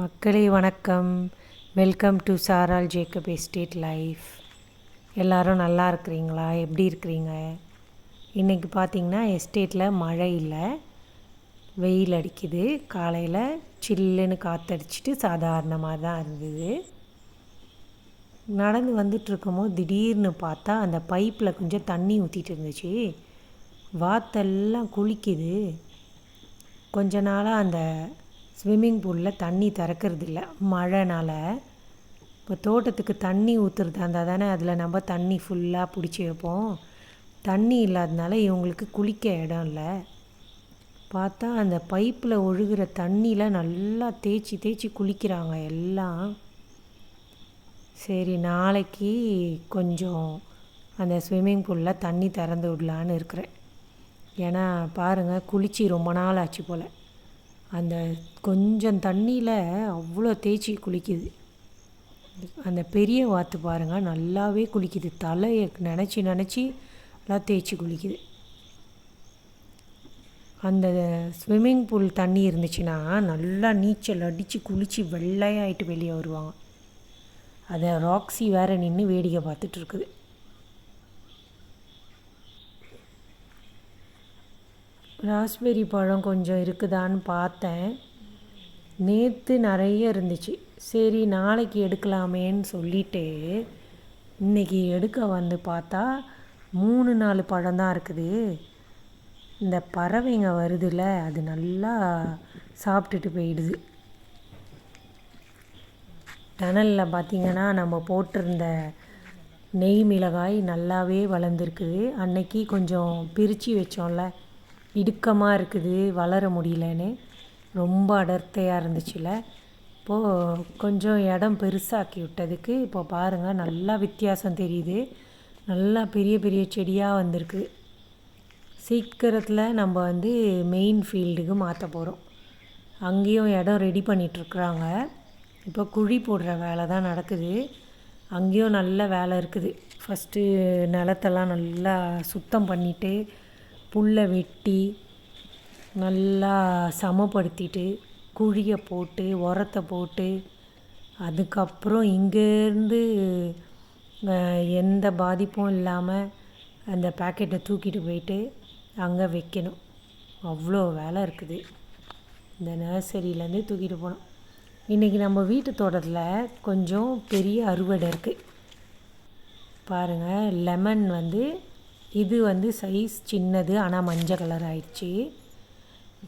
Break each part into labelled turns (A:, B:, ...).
A: மக்களே வணக்கம். Welcome to சாரால் ஜேக்கப் எஸ்டேட் லைஃப் எல்லாரும் நல்லா இருக்கிறீங்களா? எப்படி இருக்கிறீங்க? இன்றைக்கி பார்த்தீங்கன்னா எஸ்டேட்டில் மழை இல்லை. வெயில் அடிக்குது. காலையில் சில்லுன்னு காற்றடிச்சிட்டு சாதாரணமாக தான் இருந்தது. நடந்து வந்துட்டு திடீர்னு பார்த்தா அந்த பைப்பில் கொஞ்சம் தண்ணி ஊற்றிட்டு இருந்துச்சு. வாத்தெல்லாம் குளிக்குது. கொஞ்ச நாளாக அந்த ஸ்விம்மிங் பூலில் தண்ணி திறக்கறதில்ல. இல்லை மழைனால். இப்போ தோட்டத்துக்கு தண்ணி ஊற்றுறதா இருந்தால் தானே அதில் நம்ம தண்ணி ஃபுல்லாக பிடிச்சி வைப்போம். தண்ணி இல்லாதனால இவங்களுக்கு குளிக்க இடம் இல்லை. பார்த்தா அந்த பைப்பில் ஒழுகிற தண்ணியில் நல்லா தேய்ச்சி தேய்ச்சி குளிக்கிறாங்க எல்லாம். சரி நாளைக்கு கொஞ்சம் அந்த ஸ்விம்மிங் பூலில் தண்ணி திறந்து விடலான்னு இருக்கிறேன். ஏன்னா பாருங்கள் குளிச்சு ரொம்ப நாள் ஆச்சு போல். அந்த கொஞ்சம் தண்ணியில் அவ்வளோ தேய்ச்சி குளிக்குது. அந்த பெரிய வாத்து பாருங்கள் நல்லாவே குளிக்குது. தலையை நினச்சி நினச்சி நல்லா தேய்ச்சி குளிக்குது. அந்த ஸ்விம்மிங் பூல் தண்ணி இருந்துச்சுன்னா நல்லா நீச்சல் அடித்து குளித்து வெள்ளையாயிட்டு வெளியே வருவாங்க. அதை ராக்ஸி வேறு நின்று வேடிக்கை பார்த்துட்ருக்குது ராஸ்பெரி பழம் கொஞ்சம் இருக்குதான்னு பார்த்தேன். நேற்று நிறைய இருந்துச்சு. சரி நாளைக்கு எடுக்கலாமேன்னு சொல்லிட்டு இன்றைக்கி எடுக்க வந்து பார்த்தா மூணு நாலு பழம் தான் இருக்குது. இந்த பறவைங்க வருதுல அது நல்லா சாப்பிட்டுட்டு போயிடுது. டனலில் பார்த்திங்கன்னா நம்ம போட்டிருந்த நெய் மிளகாய் நல்லாவே வளர்ந்துருக்குது. அன்னைக்கு கொஞ்சம் பிரித்து வச்சோம்ல. இடுக்கமாக இருக்குது வளர முடியலன்னு. ரொம்ப அடர்த்தையாக இருந்துச்சுல. இப்போது கொஞ்சம் இடம் பெருசாக்கி விட்டதுக்கு இப்போ பாருங்கள் நல்லா வித்தியாசம் தெரியுது. நல்லா பெரிய பெரிய செடியாக வந்திருக்கு. சீக்கிரத்தில் நம்ம வந்து மெயின் ஃபீல்டுக்கு மாற்ற போகிறோம் அங்கேயும் இடம் ரெடி பண்ணிகிட்ருக்குறாங்க இப்போ குழி போடுற வேலை தான் நடக்குது. அங்கேயும் நல்ல வேலை இருக்குது. ஃபஸ்ட்டு நிலத்தெல்லாம் நல்லா சுத்தம் பண்ணிவிட்டு புல்லை வெட்டி நல்லா சமப்படுத்திட்டு குழியை போட்டு உரத்தை போட்டு அதுக்கப்புறம் இங்கேருந்து எந்த பாதிப்பும் இல்லாமல் அந்த பேக்கெட்டை தூக்கிட்டு போயிட்டு அங்கே வைக்கணும். அவ்வளோ வேலை இருக்குது. இந்த நர்சரியிலேருந்து தூக்கிட்டு போனோம் இன்றைக்கி நம்ம வீட்டு தோட்டத்தில் கொஞ்சம் பெரிய அறுவடை இருக்குது பாருங்கள் லெமன் வந்து இது வந்து சைஸ் சின்னது ஆனால் மஞ்சள் கலர் ஆயிடுச்சு.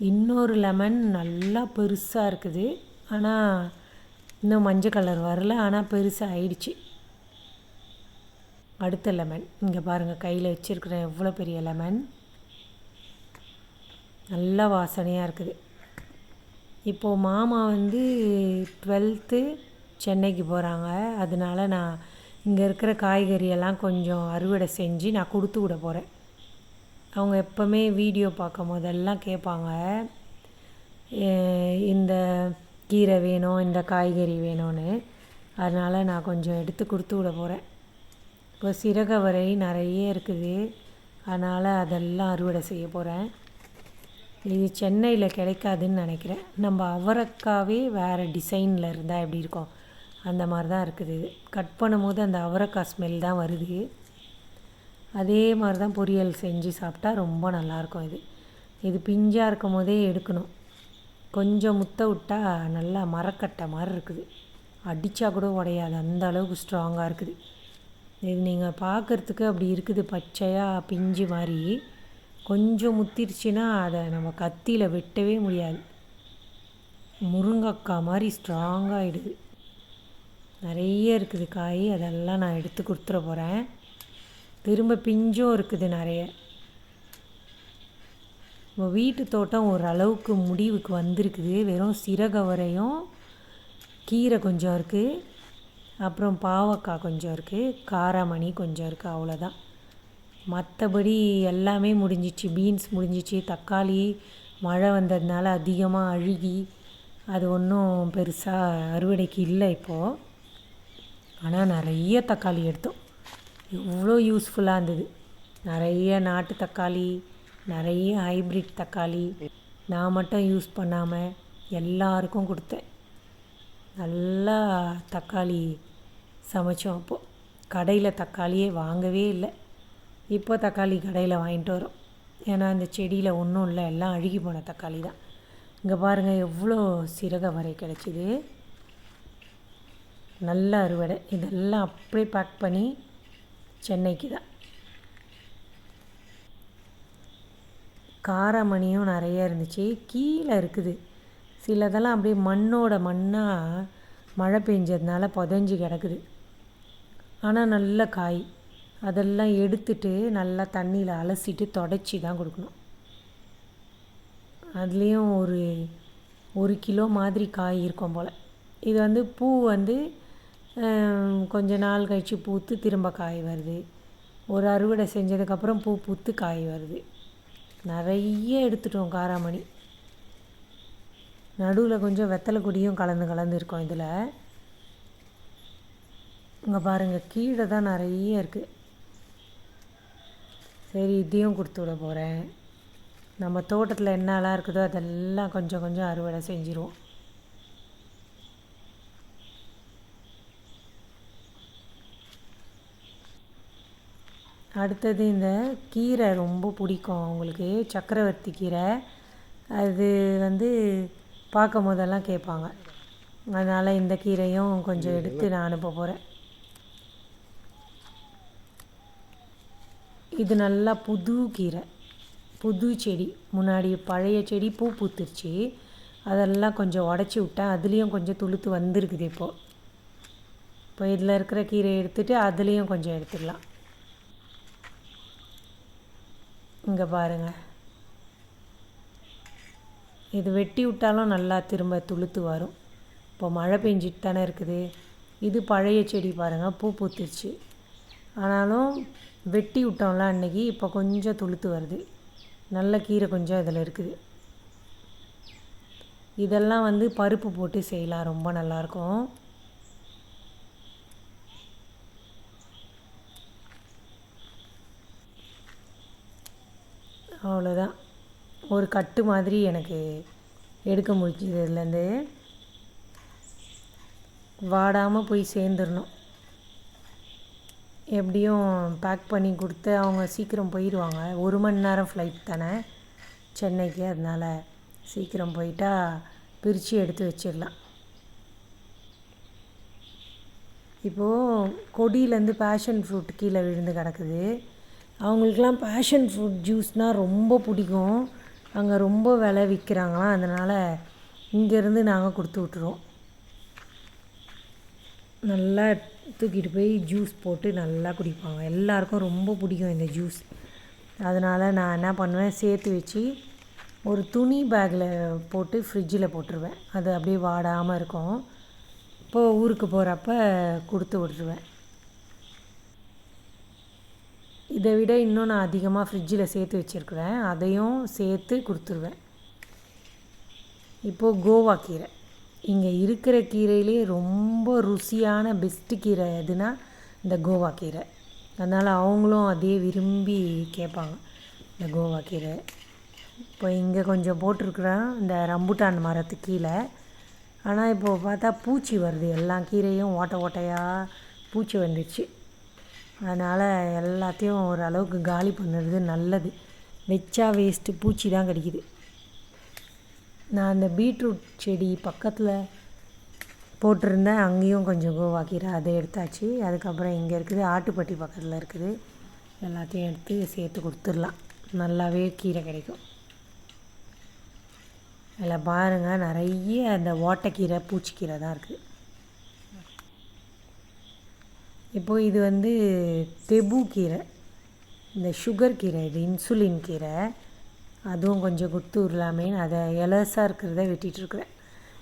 A: இன்னொரு லெமன் நல்லா பெருசாக இருக்குது. ஆனால் இன்னும் மஞ்சள் கலர் வரல ஆனால் பெருசாக ஆயிடுச்சு. அடுத்த லெமன் இங்கே பாருங்கள் கையில் வச்சுருக்கிறேன் எவ்வளோ பெரிய லெமன் நல்லா வாசனையாக இருக்குது. இப்போது மாமா வந்து டுவெல்த்து சென்னைக்கு போகிறாங்க அதனால நான் இங்கே இருக்கிற காய்கறியெல்லாம் கொஞ்சம் அறுவடை செஞ்சு நான் கொடுத்து விட போகிறேன் அவங்க எப்போவுமே வீடியோ பார்க்கும் போதெல்லாம் கேட்பாங்க இந்த கீரை வேணும் இந்த காய்கறி வேணும்னு. அதனால் நான் கொஞ்சம் எடுத்து கொடுத்து விட போகிறேன் இப்போ சிறகவரை நிறைய இருக்குது. அதனால் அதெல்லாம் அறுவடை செய்ய போகிறேன் இது சென்னையில் கிடைக்காதுன்னு நினைக்கிறேன். நம்ம அவரக்காவே வேறு டிசைனில் இருந்தால் எப்படி இருக்கும்? அந்த மாதிரி தான் இருக்குது. இது கட் பண்ணும்போது அந்த அவரைக்காய் ஸ்மெல் தான் வருது. அதே மாதிரி தான் பொரியல் செஞ்சு சாப்பிட்டா ரொம்ப நல்லாயிருக்கும் இது. இது பிஞ்சாக இருக்கும் போதே எடுக்கணும். கொஞ்சம் முத்த விட்டால் நல்லா மரக்கட்டை மாதிரி இருக்குது. அடித்தா கூட உடையாது. அந்த அளவுக்கு ஸ்ட்ராங்காக இருக்குது. இது நீங்கள் பார்க்குறதுக்கு அப்படி இருக்குது. பச்சையாக பிஞ்சு மாதிரி. கொஞ்சம் முத்திருச்சுன்னா அதை நம்ம கத்தியில் வெட்டவே முடியாது. முருங்கக்காய் மாதிரி ஸ்ட்ராங்காகிடுது நிறைய இருக்குது காய் அதெல்லாம் நான் எடுத்து கொடுத்துட போகிறேன் திரும்ப பிஞ்சும் இருக்குது நிறைய. நம்ம வீட்டு தோட்டம் ஓரளவுக்கு முடிவுக்கு வந்திருக்குது. வெறும் சிறகவரையும் கீரை கொஞ்சம் இருக்குது அப்புறம் பாவக்காய் கொஞ்சம் இருக்குது காராமணி கொஞ்சம் இருக்குது அவ்வளோதான் மற்றபடி எல்லாமே முடிஞ்சிச்சு. பீன்ஸ் முடிஞ்சிச்சு. தக்காளி மழை வந்ததுனால அதிகமாக அழுகி அது ஒன்றும் பெருசாக அறுவடைக்கு இல்லை இப்போது ஆனால் நிறைய தக்காளி எடுத்தோம். எவ்வளோ யூஸ்ஃபுல்லாக இருந்தது. நிறைய நாட்டு தக்காளி நிறைய ஹைப்ரிட் தக்காளி. நான் மட்டும் யூஸ் பண்ணாமல் எல்லாருக்கும் கொடுத்தேன். நல்லா தக்காளி சமைச்சோம் அப்போது கடையில் தக்காளியே வாங்கவே இல்லை. இப்போ தக்காளி கடையில் வாங்கிட்டு வரோம். ஏன்னா இந்த செடியில் ஒன்றும் இல்லை. எல்லாம் அழுகி போன தக்காளி தான். இங்கே பாருங்கள் எவ்வளோ சிறக வரை கிடச்சிது. நல்ல அறுவடை. இதெல்லாம் அப்படியே பேக் பண்ணி சென்னைக்கு தான். காரமணியும் நிறைய இருந்துச்சு. கீழே இருக்குது. சிலதெல்லாம் அப்படியே மண்ணோட மண்ணாக மழை பெஞ்சதுனால புதஞ்சி கிடக்குது. ஆனால் நல்ல காய். அதெல்லாம் எடுத்துட்டு நல்லா தண்ணியில் அலசிட்டு தொடச்சி தான் கொடுக்கணும். அதுலேயும் ஒரு ஒரு கிலோ மாதிரி காய் இருக்கும் போல். இது வந்து பூ வந்து கொஞ்ச நாள் கழித்து பூத்து திரும்ப காய் வருது. ஒரு அறுவடை செஞ்சதுக்கப்புறம் பூ பூத்து காய் வருது. நிறைய எடுத்துட்டோம் காராமணி. நடுவில் கொஞ்சம் வெத்தலை கொடியும் கலந்து கலந்து இருக்கோம் இதில். இங்கே பாருங்கள் கீழே தான் நிறைய இருக்குது சரி இதையும் கொடுத்து விட போகிறேன் நம்ம தோட்டத்தில் என்னெல்லாம் இருக்குதோ அதெல்லாம் கொஞ்சம் கொஞ்சம் அறுவடை செஞ்சிருவோம். அடுத்தது இந்த கீரை ரொம்ப பிடிக்கும் அவங்களுக்கு சக்கரவர்த்தி கீரை. அது வந்து பார்க்கும் போதெல்லாம் கேட்பாங்க. அதனால் இந்த கீரையும் கொஞ்சம் எடுத்து நான் அனுப்ப போகிறேன் இது நல்லா புது கீரை. புது செடி. முன்னாடி பழைய செடி பூ பூத்துருச்சு. அதெல்லாம் கொஞ்சம் உடச்சி விட்டேன். அதுலேயும் கொஞ்சம் துளுத்து வந்திருக்குது இப்போது இப்போ இதில் இருக்கிற கீரையை எடுத்துகிட்டு அதுலேயும் கொஞ்சம் எடுத்துக்கலாம் இங்கே பாருங்கள் இது வெட்டி விட்டாலும் நல்லா திரும்ப துளுத்து வரும். இப்போ மழை பெஞ்சிட்டு தானே இருக்குது. இது பழைய செடி பாருங்கள் பூ பூத்துருச்சு. ஆனாலும் வெட்டி விட்டோம்ல அன்றைக்கி இப்போ கொஞ்சம் துளுத்து வருது. நல்ல கீரை கொஞ்சம் இதில் இருக்குது. இதெல்லாம் வந்து பருப்பு போட்டு செய்யலாம் ரொம்ப நல்லாயிருக்கும் அவ்வளோதான். ஒரு கட்டு மாதிரி எனக்கு எடுக்க முடிஞ்சுது இதுலேருந்து வாடாமல் போய் சேர்ந்துடணும். எப்படியும் பேக் பண்ணி கொடுத்து அவங்க சீக்கிரம் போயிடுவாங்க. ஒரு மணி நேரம் ஃப்ளைட் தானே சென்னைக்கு. அதனால் சீக்கிரம் போயிட்டா பிரித்து எடுத்து வச்சிடலாம். இப்போது கொடியிலேருந்து பேஷன் ஃப்ரூட் கீழே விழுந்து கிடக்குது. அவங்களுக்கெலாம் பேஷன் ஃப்ரூட் ஜூஸ்னால் ரொம்ப பிடிக்கும். அங்கே ரொம்ப விலை விற்கிறாங்களாம். அதனால் இங்கேருந்து நாங்கள் கொடுத்து விட்ருவோம் நல்லா தூக்கிட்டு போய் ஜூஸ் போட்டு நல்லா குடிப்பாங்க. எல்லாருக்கும் ரொம்ப பிடிக்கும் இந்த ஜூஸ் அதனால் நான் என்ன பண்ணுவேன்? சேர்த்து வச்சு ஒரு துணி பேக்கில் போட்டு ஃப்ரிட்ஜில் போட்டுருவேன். அது அப்படியே வாடாமல் இருக்கும். இப்போது ஊருக்கு போகிறப்ப கொடுத்து விட்ருவேன் இதை விட இன்னும் நான் அதிகமாக ஃப்ரிட்ஜில் சேர்த்து வச்சுருக்குறேன். அதையும் சேர்த்து கொடுத்துருவேன். இப்போது கோவா கீரை. இங்கே இருக்கிற கீரையிலே ரொம்ப ருசியான பெஸ்ட்டு கீரை எதுனா இந்த கோவா கீரை. அதனால் அவங்களும் அதே விரும்பி கேட்பாங்க. இந்த கோவா கீரை. இப்போ இங்கே கொஞ்சம் போட்டிருக்குறேன். இந்த ரம்புட்டான் மரத்து கீழே ஆனால் இப்போது பார்த்தா பூச்சி வருது. எல்லா கீரையும் ஓட்டை ஓட்டையாக பூச்சி வந்துடுச்சு அதனால் எல்லாத்தையும் ஓரளவுக்கு காலி பண்ணுறது நல்லது. வச்சா வேஸ்ட்டு பூச்சி தான் கிடைக்கிது. நான் அந்த பீட்ரூட் செடி பக்கத்தில் போட்டிருந்தேன். அங்கேயும் கொஞ்சம் கோவா கீரை அதை எடுத்தாச்சு. அதுக்கப்புறம் இங்கே இருக்குது ஆட்டுப்பட்டி பக்கத்தில் இருக்குது. எல்லாத்தையும் எடுத்து சேர்த்து கொடுத்துடலாம். நல்லாவே கீரை கிடைக்கும். அதில் பாருங்கள் நிறைய அந்த ஓட்டைக்கீரை பூச்சிக்கீரை தான் இருக்குது. இப்போது இது வந்து தெபு கீரை இந்த சுகர் கீரை இது இன்சுலின் கீரை. அதுவும் கொஞ்சம் குத்து உருளாமேன்னு அதை எலசாக இருக்கிறத வெட்டிகிட்ருக்குறேன்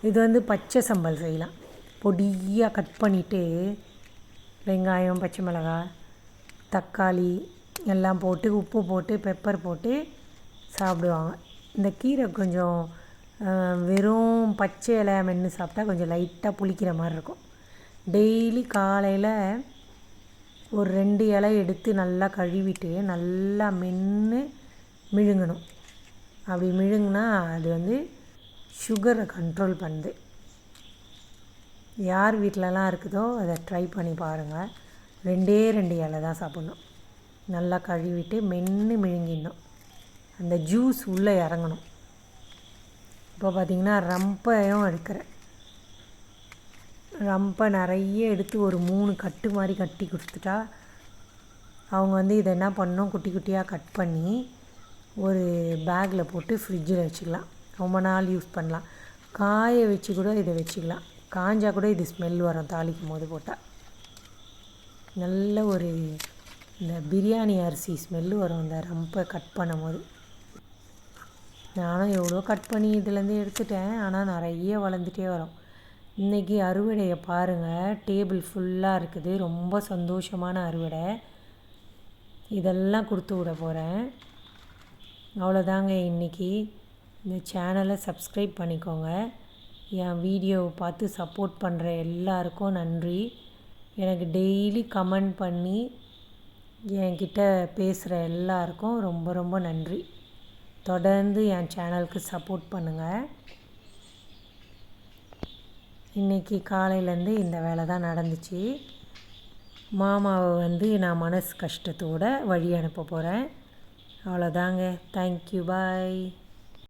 A: இது வந்து பச்சை சம்பல் செய்யலாம். பொடியாக கட் பண்ணிவிட்டு வெங்காயம் பச்சை மிளகாய் தக்காளி எல்லாம் போட்டு உப்பு போட்டு பெப்பர் போட்டு சாப்பிடுவாங்க. இந்த கீரை கொஞ்சம் வெறும் பச்சை இலையா மென்று சாப்பிட்டா கொஞ்சம் லைட்டாக புளிக்கிற மாதிரி இருக்கும். டெய்லி காலையில் ஒரு ரெண்டு இலை எடுத்து நல்லா கழுவிட்டு நல்லா மென்று மிழுங்கணும். அப்படி மிழுங்கினா அது வந்து சுகரை கண்ட்ரோல் பண்ணுது. யார் வீட்டிலலாம் இருக்குதோ அதை ட்ரை பண்ணி பாருங்கள் ரெண்டே ரெண்டு இலை தான் சாப்பிட்ணும். நல்லா கழுவிட்டு மென்று மிழுங்கிடணும். அந்த ஜூஸ் உள்ளே இறங்கணும். இப்போ பார்த்திங்கன்னா ரம்பையும் எடுக்கிறேன். ரம்பை நிறைய எடுத்து ஒரு மூணு கட்டு மாதிரி கட்டி கொடுத்துட்டா அவங்க வந்து இதை என்ன பண்ணணும் குட்டி குட்டியாக கட் பண்ணி ஒரு பேக்கில் போட்டு ஃப்ரிட்ஜில் வச்சுக்கலாம். ரொம்ப நாள் யூஸ் பண்ணலாம். காய வச்சு கூட இதை வச்சுக்கலாம். காஞ்சால் கூட இது ஸ்மெல் வரும் தாளிக்கும் போது போட்டால் நல்ல ஒரு இந்த பிரியாணி அரிசி ஸ்மெல்லு வரும் இந்த ரம்பை கட் பண்ணும் போது. நானும் எவ்வளோ கட் பண்ணி இதுலேருந்து எடுத்துட்டேன் ஆனால் நிறைய வளர்ந்துட்டே வரும். இன்றைக்கி அறுவடையை பாருங்கள் டேபிள் ஃபுல்லாக இருக்குது. ரொம்ப சந்தோஷமான அறுவடை. இதெல்லாம் கொடுத்து விட போகிறேன் அவ்வளோதாங்க இன்றைக்கி இந்த சேனலை சப்ஸ்கிரைப் பண்ணிக்கோங்க. என் வீடியோவை பார்த்து சப்போர்ட் பண்ணுற எல்லாருக்கும் நன்றி. எனக்கு டெய்லி கமெண்ட் பண்ணி என்கிட்ட பேசுகிற எல்லாருக்கும் ரொம்ப ரொம்ப நன்றி. தொடர்ந்து என் சேனலுக்கு சப்போர்ட் பண்ணுங்கள் இன்றைக்கி காலையிலேருந்து இந்த வேலை தான் நடந்துச்சு. மாமாவை வந்து நான் மனசு கஷ்டத்தோடு வழி அனுப்ப போகிறேன் அவ்வளோதாங்க. Thank you bye